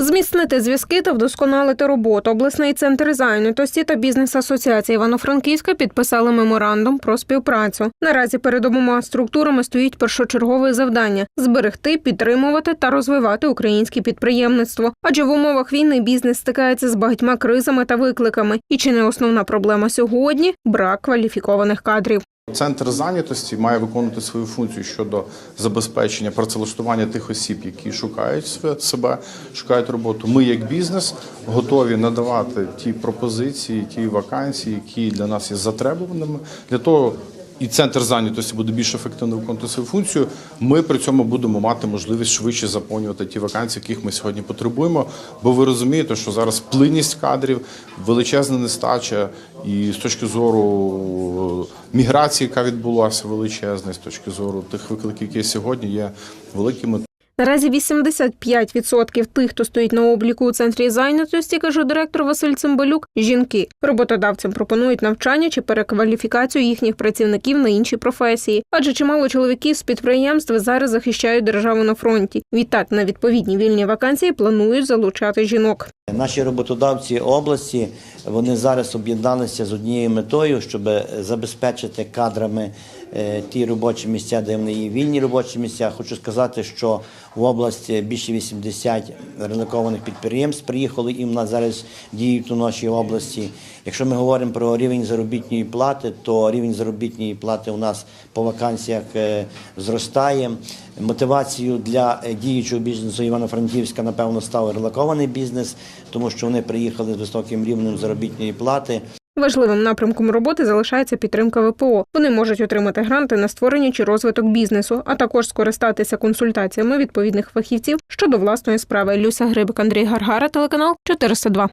Зміцнити зв'язки та вдосконалити роботу. Обласний центр зайнятості та бізнес-асоціація Івано-Франківська підписали меморандум про співпрацю. Наразі перед обома структурами стоїть першочергове завдання зберегти, підтримувати та розвивати українське підприємництво. Адже в умовах війни бізнес стикається з багатьма кризами та викликами. І чи не основна проблема сьогодні брак кваліфікованих кадрів. Центр зайнятості має виконувати свою функцію щодо забезпечення працевлаштування тих осіб, які шукають себе, шукають роботу. Ми, як бізнес, готові надавати ті пропозиції, ті вакансії, які для нас є затребуваними для того. І центр зайнятості буде більш ефективно виконувати свою функцію. Ми при цьому будемо мати можливість швидше заповнювати ті вакансії, яких ми сьогодні потребуємо. Бо ви розумієте, що зараз плинність кадрів, величезна нестача, і з точки зору міграції, яка відбулася величезна, з точки зору тих викликів, які сьогодні є великими. Наразі 85% тих, хто стоїть на обліку у центрі зайнятості, каже директор Василь Цимбалюк, жінки. Роботодавцям пропонують навчання чи перекваліфікацію їхніх працівників на інші професії, адже чимало чоловіків з підприємств зараз захищають державу на фронті. Відтак на відповідні вільні вакансії планують залучати жінок. Наші роботодавці області вони зараз об'єдналися з однією метою, щоб забезпечити кадрами е, ті робочі місця, де вони є вільні робочі місця. Хочу сказати, що в області більше 80 релокованих підприємств приїхали і в нас зараз діють у нашій області. Якщо ми говоримо про рівень заробітної плати, то рівень заробітної плати у нас по вакансіях е, зростає. Мотивацією для е, діючого бізнесу Івано-Франківська, напевно, став релокований бізнес, тому що вони приїхали з високим рівнем заробітної плати. Важливим напрямком роботи залишається підтримка ВПО. Вони можуть отримати гранти на створення чи розвиток бізнесу, а також скористатися консультаціями відповідних фахівців щодо власної справи. Люся Грибик, Андрій Гаргара, телеканал 402.